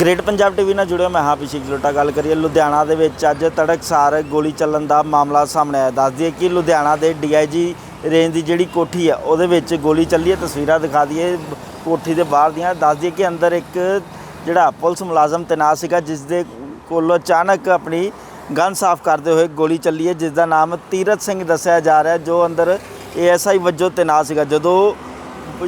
Great Punjab TV ਨਾਲ ਜੁੜਿਆ ਮੈਂ ਹਾਂ ਅਭਿਸ਼ੇਕ ਜਲੋਟਾ ਗੱਲ ਕਰੀਏ ਲੁਧਿਆਣਾ ਦੇ ਵਿੱਚ ਅੱਜ ਤੜਕਸਾਰ ਗੋਲੀ ਚੱਲਣ ਦਾ ਮਾਮਲਾ ਸਾਹਮਣੇ ਆਇਆ। ਦੱਸ ਦਈਏ ਕਿ ਲੁਧਿਆਣਾ ਦੇ ਡੀਆਈਜੀ ਰੇਂਜ ਦੀ ਜਿਹੜੀ ਕੋਠੀ ਹੈ ਉਹਦੇ ਵਿੱਚ ਗੋਲੀ ਚੱਲੀ ਹੈ। ਤਸਵੀਰਾਂ ਦਿਖਾ ਦਈਏ ਕੋਠੀ ਦੇ ਬਾਹਰ ਦੀਆਂ। ਦੱਸ ਦਈਏ ਕਿ ਅੰਦਰ ਇੱਕ ਜਿਹੜਾ ਪੁਲਿਸ ਮੁਲਾਜ਼ਮ ਤੈਨਾਤ ਸੀਗਾ ਜਿਸ ਦੇ ਕੋਲੋਂ ਅਚਾਨਕ ਆਪਣੀ ਗਨ ਸਾਫ਼ ਕਰਦੇ ਹੋਏ ਗੋਲੀ ਚੱਲੀ ਹੈ ਜਿਸ ਦਾ ਨਾਮ ਤੀਰਤ ਸਿੰਘ ਦੱਸਿਆ ਜਾ ਰਿਹਾ ਜੋ ਅੰਦਰ ਏਐਸਆਈ ਵਜੋਂ ਤੈਨਾਤ ਸੀਗਾ। ਜਦੋਂ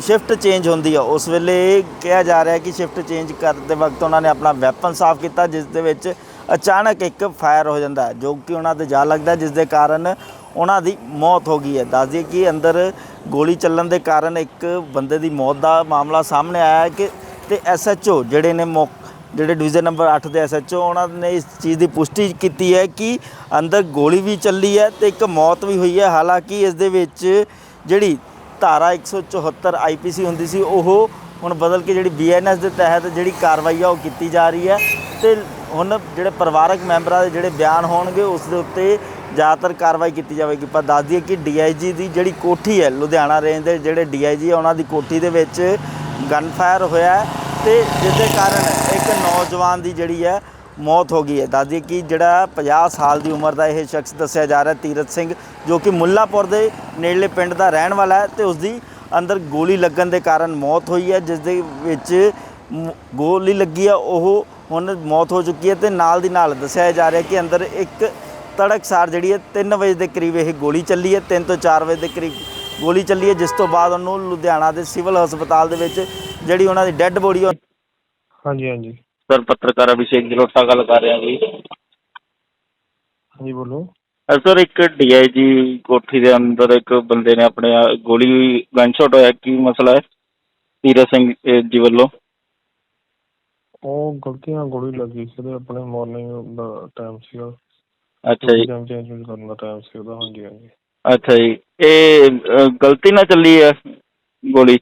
ਸ਼ਿਫਟ ਚੇਂਜ ਹੁੰਦੀ ਆ। ਉਸ ਵੇਲੇ ਕਿਹਾ ਜਾ ਰਿਹਾ ਕਿ ਸ਼ਿਫਟ ਚੇਂਜ ਕਰਦੇ ਵਕਤ ਉਹਨਾਂ ਨੇ ਆਪਣਾ ਵੈਪਨ ਸਾਫ਼ ਕੀਤਾ, ਜਿਸ ਦੇ ਵਿੱਚ ਅਚਾਨਕ ਇੱਕ ਫਾਇਰ ਹੋ ਜਾਂਦਾ ਜੋ ਕਿ ਉਹਨਾਂ ਤੇ ਜਾ ਲੱਗਦਾ ਜਿਸ ਦੇ ਕਾਰਨ ਉਹਨਾਂ ਦੀ ਮੌਤ ਹੋ ਗਈ ਹੈ। ਦੱਸ ਦਈਏ ਕਿ ਅੰਦਰ ਗੋਲੀ ਚੱਲਣ ਦੇ ਕਾਰਨ ਇੱਕ ਬੰਦੇ ਦੀ ਮੌਤ ਦਾ ਮਾਮਲਾ ਸਾਹਮਣੇ ਆਇਆ ਹੈ ਕਿ ਤੇ ਐਸਐਚਓ ਜਿਹੜੇ ਨੇ ਮੌ- ਜਿਹੜੇ ਡਿਵੀਜ਼ਨ ਨੰਬਰ 8 ਦੇ ਐਸਐਚਓ ਉਹਨਾਂ ਨੇ ਇਸ ਚੀਜ਼ ਦੀ ਪੁਸ਼ਟੀ ਕੀਤੀ ਹੈ ਕਿ ਅੰਦਰ ਗੋਲੀ ਵੀ ਚੱਲੀ ਹੈ ਤੇ ਇੱਕ ਮੌਤ ਵੀ ਹੋਈ ਹੈ। ਹਾਲਾਂਕਿ ਇਸ ਦੇ ਵਿੱਚ ਜਿਹੜੀ ਧਾਰਾ 174 ਆਈਪੀਸੀ ਹੁੰਦੀ ਸੀ, ਉਹ ਹੁਣ ਬਦਲ ਕੇ ਜਿਹੜੀ ਬੀਐਨਐਸ ਦੇ ਤਹਿਤ ਜਿਹੜੀ ਕਾਰਵਾਈ ਆ, ਉਹ ਕੀਤੀ ਜਾ ਰਹੀ ਹੈ। ਤੇ ਹੁਣ ਜਿਹੜੇ ਪਰਿਵਾਰਕ ਮੈਂਬਰਾਂ ਦੇ ਜਿਹੜੇ ਬਿਆਨ ਹੋਣਗੇ, ਉਸ ਦੇ ਉੱਤੇ ਜ਼ਿਆਦਾਤਰ ਕਾਰਵਾਈ ਕੀਤੀ ਜਾਵੇਗੀ। ਪਰ ਦੱਸ ਦਈਏ ਕਿ ਡੀਆਈਜੀ ਦੀ ਜਿਹੜੀ ਕੋਠੀ ਹੈ, ਲੁਧਿਆਣਾ ਰੇਂਜ ਦੇ ਜਿਹੜੇ ਡੀਆਈਜੀ ਆ ਉਹਨਾਂ ਦੀ ਕੋਠੀ ਦੇ ਵਿੱਚ ਗਨ ਫਾਇਰ ਹੋਇਆ ਹੈ। ਤੇ ਜਿਸ ਦੇ ਕਾਰਨ ਇੱਕ ਨੌਜਵਾਨ ਦੀ ਜਿਹੜੀ ਹੈ ਮੌਤ ਹੋ ਗਈ ਹੈ। ਦੱਸ ਦਈਏ ਕਿ ਜਿਹੜਾ 50 ਸਾਲ ਦੀ ਉਮਰ ਦਾ ਇਹ ਸ਼ਖਸ ਦੱਸਿਆ ਜਾ ਰਿਹਾ ਤੀਰਤ ਸਿੰਘ, ਜੋ ਕਿ ਮੁੱਲਾਪੁਰ ਦੇ ਨੇੜਲੇ ਪਿੰਡ ਦਾ ਰਹਿਣ ਵਾਲਾ ਹੈ ਤੇ ਉਸ ਦੀ ਅੰਦਰ ਗੋਲੀ ਲੱਗਣ ਦੇ ਕਾਰਨ ਮੌਤ ਹੋਈ ਹੈ ਜਿਸ ਦੇ ਵਿੱਚ ਗੋਲੀ ਲੱਗੀ ਹੈ। ਉਹ ਹੁਣ ਮੌਤ ਹੋ ਚੁੱਕੀ ਹੈ ਤੇ ਨਾਲ ਦੀ ਨਾਲ ਦੱਸਿਆ ਜਾ ਰਿਹਾ ਕਿ ਅੰਦਰ ਇੱਕ ਤੜਕਸਾਰ ਜਿਹੜੀ ਹੈ 3 ਵਜੇ ਦੇ ਕਰੀਬ ਇਹ ਗੋਲੀ ਚੱਲੀ ਹੈ 3 ਤੋਂ 4 ਵਜੇ ਦੇ ਕਰੀਬ ਗੋਲੀ ਚੱਲੀ ਹੈ, ਜਿਸ ਤੋਂ ਬਾਅਦ ਉਹਨੂੰ ਲੁਧਿਆਣਾ ਦੇ ਸਿਵਲ ਹਸਪਤਾਲ ਦੇ ਵਿੱਚ ਜਿਹੜੀ ਉਹਨਾਂ ਦੀ ਡੈੱਡ ਬੋਡੀ ਹਾਂਜੀ ਹਾਂਜੀ। ਸਰ ਪੱਤਰਕਾਰ ਅਭਿਸ਼ੇਕ ਜਲੋਟਾ ਗੱਲ ਕਰ ਰਿਹਾ ਜੀ ਹਾਂਜੀ ਬੋਲੋ। ਅ, ਸਰ ਇੱਕ ਡੀਆਈਜੀ ਕੋਠੀ ਦੇ ਅੰਦਰ ਇੱਕ ਬੰਦੇ ਨੇ ਆਪਣੇ ਆ- ਗੋਲੀ ਗਨ ਸ਼ਾਟ ਹੋਇਆ। ਕੀ ਮਸਲਾ ਹੈ? ਤੀਰਤ ਸਿੰਘ ਜੀ ਵੱਲੋਂ। ਉਹ ਗਲਤੀ ਨਾਲ ਗੋਲੀ ਲੱਗੀ ਸੀ ਉਹਦੇ ਆਪਣੇ ਮਾਰਨਿੰਗ ਦਾ ਟਾਈਮ ਸੀਗਾ। ਅੱਛਾ ਜੀ। ਟਾਈਮ ਚੇਂਜ ਕਰਨ ਦਾ ਟਾਈਮ ਸੀ ਉਹਦਾ। ਹਾਂਜੀ ਹਾਂਜੀ। ਅੱਛਾ ਜੀ। ਇਹ ਗਲਤੀ ਨਾਲ ਚੱਲੀ ਹੈ ਗੋਲੀ?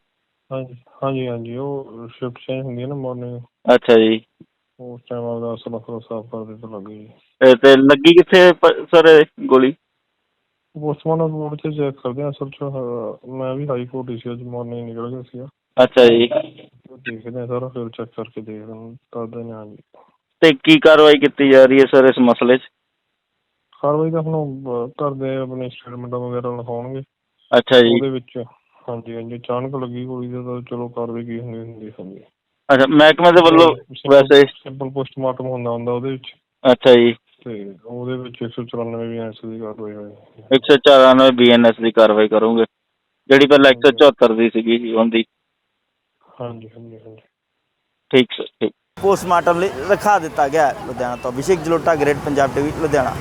ਹਾਂਜੀ। ਹਾਂਜੀ ਹਾਂਜੀ ਉਹ ਸ਼ਿਫਟ ਚੇਂਜ ਹੁੰਦੀ ਹੈ ਨਾ ਮਾਰਨਿੰਗ ਅੱਛਾ ਜੀ। ਉਸ ਟਾਈਮ ਆਪਦਾ ਅਸਲ ਅਸਲ ਸਾਫ਼ ਕਰਦੇ ਤਾਂ ਲੱਗੀ। ਜੀ ਇਹ ਤੇ ਲੱਗੀ ਕਿੱਥੇ ਸਰ ਗੋਲੀ? ਪੋਸਟਮਾਰਟਮ ਰਿਪੋਰਟ ਚ ਚੈੱਕ ਕਰਦੇ ਆ ਅਸਲ ਚ ਅਹ, ਮੈਂ ਵੀ ਹਾਈ ਕੋਰਟ ਸੀ ਅੱਜ ਮਾਰਨਿੰਗ ਨਿਕਲ ਗਿਆ ਸੀਗਾ। ਅੱਛਾ ਜੀ। ਦੇਖਦੇ ਆ ਸਾਰਾ ਫਿਰ ਚੈੱਕ ਕਰਕੇ ਦੇਖਦੇ ਹਾਂ ਦੱਸਦੇ ਨੇ ਹਾਂਜੀ ਤੇ ਕੀ ਕਾਰਵਾਈ ਕੀਤੀ ਜਾ ਰਹੀ ਹੈ ਸਰ ਇਸ ਮਸਲੇ 'ਚ? ਕਾਰਵਾਈ ਤਾਂ ਹੁਣ ਅਹ, ਘਰ ਦੇ ਆਪਣੇ ਸਟੇਟਮੈਂਟਾਂ ਵਗੈਰਾ ਲਿਖਾਉਣਗੇ। ਅੱਛਾ ਜੀ। ਉਹਦੇ ਵਿੱਚ। ਹਾਂਜੀ ਹਾਂਜੀ ਅਚਾਨਕ ਲੱਗੀ ਗੋਲੀ ਦਾ ਤਾਂ ਚਲੋ ਕਾਰਵਾਈ ਕੀ ਹੁੰਦੀ ਹੁੰਦੀ ਹਾਂਜੀ। ਅੱਛਾ ਮਹਿਕਮੇ ਦੇ ਵੱਲੋਂ ਵੈਸੇ? ਸਿੰਪਲ ਪੋਸਟਮਾਰਟਮ ਹੁੰਦਾ ਹੁੰਦਾ ਉਹਦੇ ਵਿੱਚ। ਅੱਛਾ ਜੀ। ਤੇ ਉਹਦੇ ਵਿੱਚ 194 ਵੀ ਐਸ ਦੀ ਕਾਰਵਾਈ ਹੋਈ। 194 ਬੀਐਨਐਸ ਦੀ ਕਾਰਵਾਈ ਕਰੋਗੇ? ਜਿਹੜੀ ਪਹਿਲਾਂ 174 ਦੀ ਸੀਗੀ ਜੀ ਉਹਦੀ। ਹਾਂਜੀ ਹਾਂਜੀ ਹਾਂਜੀ। ਠੀਕ ਸਰ ਠੀਕ। ਪੋਸਟਮਾਰਟਮ ਲਈ ਰਖਾ ਦਿੱਤਾ ਗਿਆ ਹੈ ਲੁਧਿਆਣਾ ਤੋਂ। Abhishek Jalota great Punjab TV Ludhiana.